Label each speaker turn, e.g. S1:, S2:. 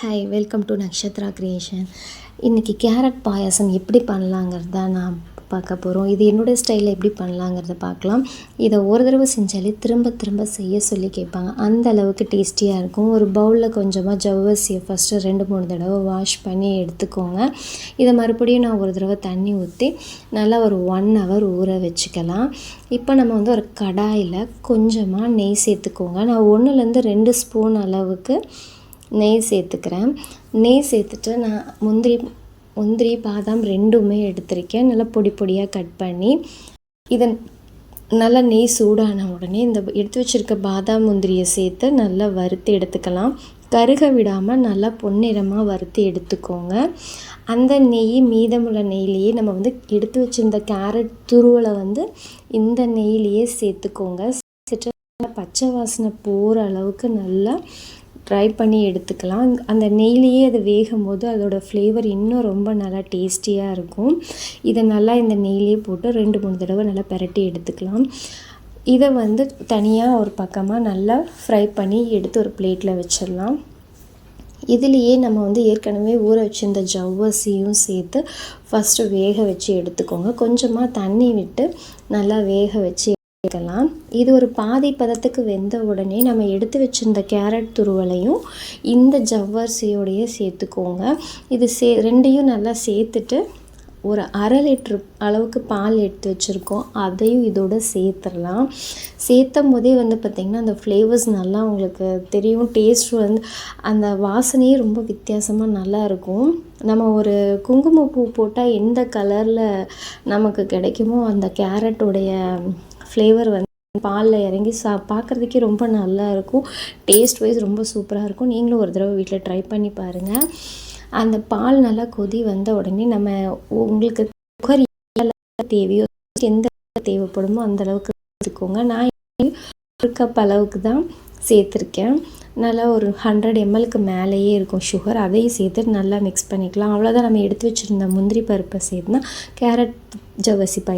S1: Hi welcome to Nakshatra creation இன்றைக்கி carrot payasam எப்படி பண்ணலாங்கிறது தான் நான் பார்க்க போகிறோம் இது என்னுடைய ஸ்டைலில் எப்படி பண்ணலாங்கிறத பார்க்கலாம். இதை ஒரு தடவை செஞ்சாலே திரும்ப திரும்ப செய்ய சொல்லி கேட்பாங்க. அந்த அளவுக்கு டேஸ்டியாக இருக்கும். ஒரு பவுலில் கொஞ்சமாக ஜவ்வரிசியை ஃபஸ்ட்டு ரெண்டு மூணு தடவை வாஷ் பண்ணி எடுத்துக்கோங்க. இதை மறுபடியும் நான் ஒரு தடவை தண்ணி ஊற்றி நல்லா ஒரு ஒன் ஹவர் ஊற வச்சுக்கலாம். இப்போ நம்ம வந்து ஒரு கடாயில் கொஞ்சமாக நெய் சேர்த்துக்கோங்க. நான் ஒன்றுலேருந்து ரெண்டு ஸ்பூன் அளவுக்கு நெய் சேர்த்துக்கிறேன். நெய் சேர்த்துட்டு நான் முந்திரி முந்திரி பாதாம் ரெண்டுமே எடுத்திருக்கேன். நல்லா பொடி பொடியாக கட் பண்ணி இதை நல்லா நெய் சூடான உடனே இந்த எடுத்து வச்சுருக்க பாதாம் முந்திரியை சேர்த்து நல்லா வறுத்து எடுத்துக்கலாம். கருக விடாமல் நல்லா பொன்னிறமாக வறுத்து எடுத்துக்கோங்க. அந்த நெய் மீதமுள்ள நெய்லேயே நம்ம வந்து எடுத்து வச்சுருந்த கேரட் துருவலை வந்து இந்த நெய்லேயே சேர்த்துக்கோங்க. சேர்த்துட்டு பச்சை வாசனை போகிற அளவுக்கு நல்லா ட்ரை பண்ணி எடுத்துக்கலாம். அந்த நெய்லேயே அது வேகும் போது அதோடய ஃப்ளேவர் இன்னும் ரொம்ப நல்லா டேஸ்டியாக இருக்கும். இதை நல்லா இந்த நெய்லேயே போட்டு ரெண்டு மூணு தடவை நல்லா பெரட்டி எடுத்துக்கலாம். இதை வந்து தனியாக ஒரு பக்கமாக நல்லா ஃப்ரை பண்ணி எடுத்து ஒரு பிளேட்டில் வச்சிடலாம். இதுலேயே நம்ம வந்து ஏற்கனவே ஊற வச்சிருந்த ஜவ்வரிசியும் சேர்த்து ஃபஸ்ட்டு வேக வச்சு எடுத்துக்கோங்க. கொஞ்சமாக தண்ணி விட்டு நல்லா வேக வச்சு எடுக்கலாம் இது ஒரு பாதி பதத்துக்கு வெந்த உடனே நம்ம எடுத்து வச்சிருந்த கேரட் துருவலையும் இந்த ஜவ்வரிசியோடையே சேர்த்துக்கோங்க. இது சே ரெண்டையும் நல்லா சேர்த்துட்டு ஒரு அரை லிட்ரு அளவுக்கு பால் எடுத்து வச்சுருக்கோம். அதையும் இதோட சேர்த்துடலாம். சேர்த்தும் போதே வந்து பார்த்திங்கன்னா அந்த ஃப்ளேவர்ஸ் நல்லா உங்களுக்கு தெரியும். டேஸ்ட் வந்து அந்த வாசனையே ரொம்ப வித்தியாசமாக நல்லா இருக்கும். நம்ம ஒரு குங்குமப்பூ போட்டால் எந்த கலரில் நமக்கு கிடைக்குமோ அந்த கேரட்டுடைய ஃப்ளேவர் வந்து பாலில் இறங்கி சா பார்க்குறதுக்கே ரொம்ப நல்லா இருக்கும். டேஸ்ட் வைஸ் ரொம்ப சூப்பராக இருக்கும். நீங்களும் ஒரு தடவை வீட்டில் ட்ரை பண்ணி பாருங்கள் அந்த பால் நல்லா கொதி வந்த உடனே நம்ம உங்களுக்கு குக்கர் தேவையோ எந்த தேவைப்படுமோ அந்த அளவுக்கு வச்சுக்கோங்க நான் ஒரு கப் அளவுக்கு தான் சேர்த்துருக்கேன். நல்லா ஒரு ஹண்ட்ரட் எம்எல்க்கு மேலேயே இருக்கும் சுகர் அதையும் சேர்த்து நல்லா மிக்ஸ் பண்ணிக்கலாம். அவ்வளோதான் நம்ம எடுத்து வச்சுருந்த முந்திரி பருப்பை சேர்த்துனா கேரட் ஜவசி பாயசம்